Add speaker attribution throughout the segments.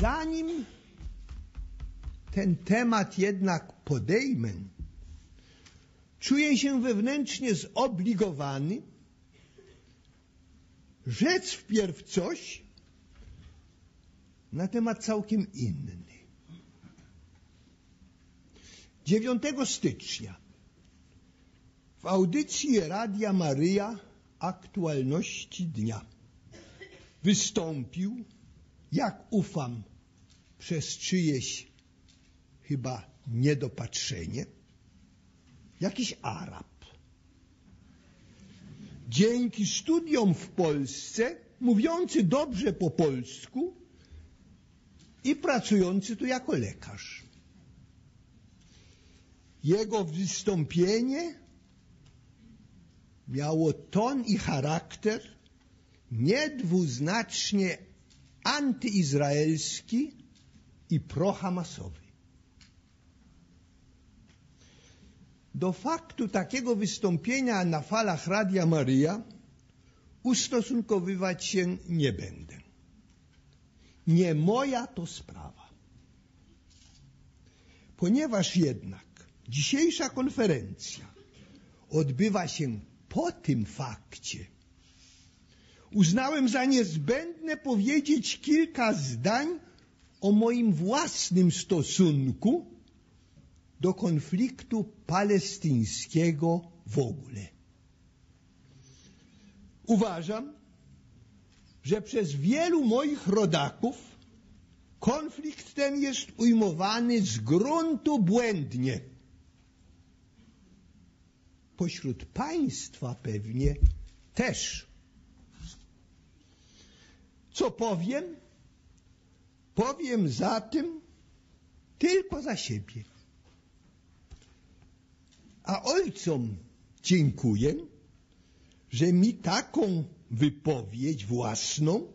Speaker 1: Zanim ten temat jednak podejmę, czuję się wewnętrznie zobligowany rzec wpierw coś na temat całkiem inny. 9 stycznia w audycji Radia Maryja Aktualności Dnia wystąpił, jak ufam, przez czyjeś chyba niedopatrzenie, jakiś Arab. Dzięki studiom w Polsce, mówiący dobrze po polsku i pracujący tu jako lekarz. Jego wystąpienie miało ton i charakter niedwuznacznie antyizraelski i prohamasowy. Do faktu takiego wystąpienia na falach Radia Maryja ustosunkowywać się nie będę. Nie moja to sprawa. Ponieważ jednak dzisiejsza konferencja odbywa się po tym fakcie, uznałem za niezbędne powiedzieć kilka zdań o moim własnym stosunku do konfliktu palestyńskiego w ogóle. Uważam, że przez wielu moich rodaków konflikt ten jest ujmowany z gruntu błędnie. Pośród państwa pewnie też. Co powiem? Powiem za tym tylko za siebie. A ojcom dziękuję, że mi taką wypowiedź własną,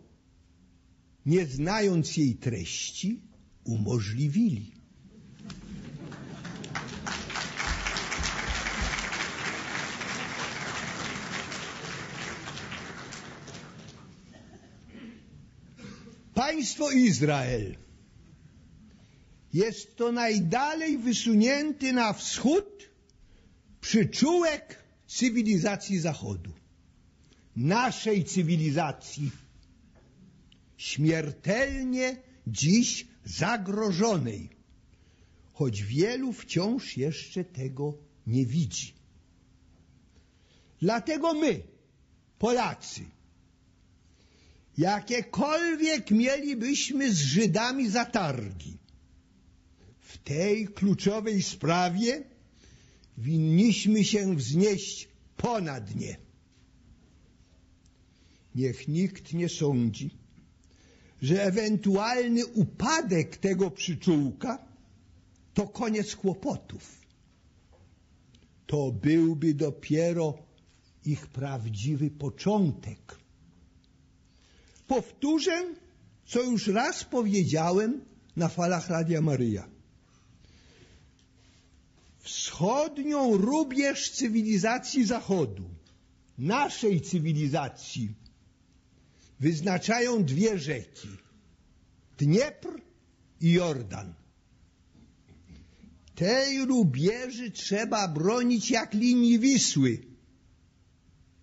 Speaker 1: nie znając jej treści, umożliwili. Państwo Izrael. Jest to najdalej wysunięty na wschód przyczółek cywilizacji Zachodu, naszej cywilizacji, śmiertelnie dziś zagrożonej, choć wielu wciąż jeszcze tego nie widzi. Dlatego my, Polacy, jakiekolwiek mielibyśmy z Żydami zatargi, w tej kluczowej sprawie winniśmy się wznieść ponad nie. Niech nikt nie sądzi, że ewentualny upadek tego przyczółka to koniec kłopotów. To byłby dopiero ich prawdziwy początek. Powtórzę, co już raz powiedziałem na falach Radia Maryja. Wschodnią rubież cywilizacji Zachodu, naszej cywilizacji, wyznaczają dwie rzeki. Dniepr i Jordan. Tej rubieży trzeba bronić jak linii Wisły,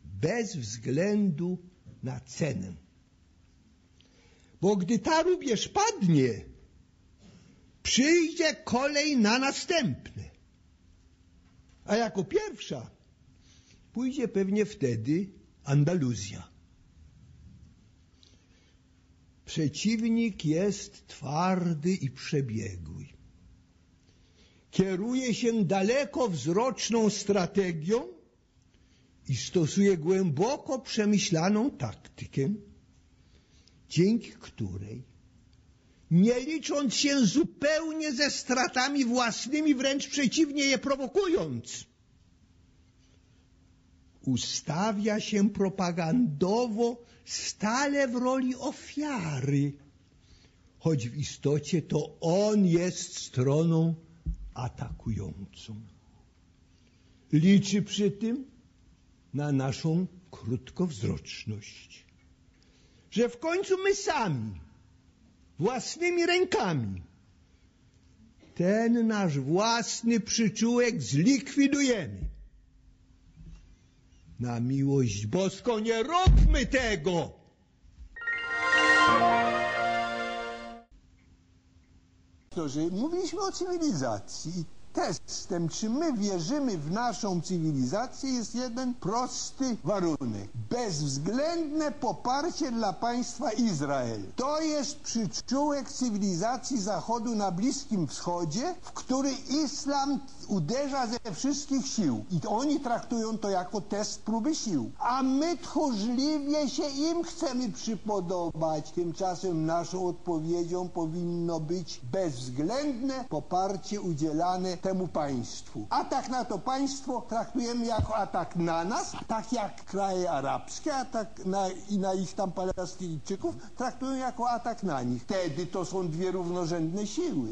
Speaker 1: bez względu na cenę. Bo gdy ta rubież padnie, przyjdzie kolej na następne. A jako pierwsza pójdzie pewnie wtedy Andaluzja. Przeciwnik jest twardy i przebiegły. Kieruje się dalekowzroczną strategią i stosuje głęboko przemyślaną taktykę, dzięki której, nie licząc się zupełnie ze stratami własnymi, wręcz przeciwnie je prowokując, ustawia się propagandowo stale w roli ofiary, choć w istocie to on jest stroną atakującą. Liczy przy tym na naszą krótkowzroczność, że w końcu my sami własnymi rękami ten nasz własny przyczółek zlikwidujemy. Na miłość boską nie róbmy tego!
Speaker 2: Mówiliśmy o cywilizacji. Testem, czy my wierzymy w naszą cywilizację, jest jeden prosty warunek. Bezwzględne poparcie dla państwa Izrael. To jest przyczółek cywilizacji Zachodu na Bliskim Wschodzie, w który islam uderza ze wszystkich sił. I oni traktują to jako test próby sił. A my tchórzliwie się im chcemy przypodobać. Tymczasem naszą odpowiedzią powinno być bezwzględne poparcie udzielane temu państwu. Atak na to państwo traktujemy jako atak na nas, tak jak kraje arabskie, atak na, i na ich tam Palestyńczyków traktują jako atak na nich. Wtedy to są dwie równorzędne siły.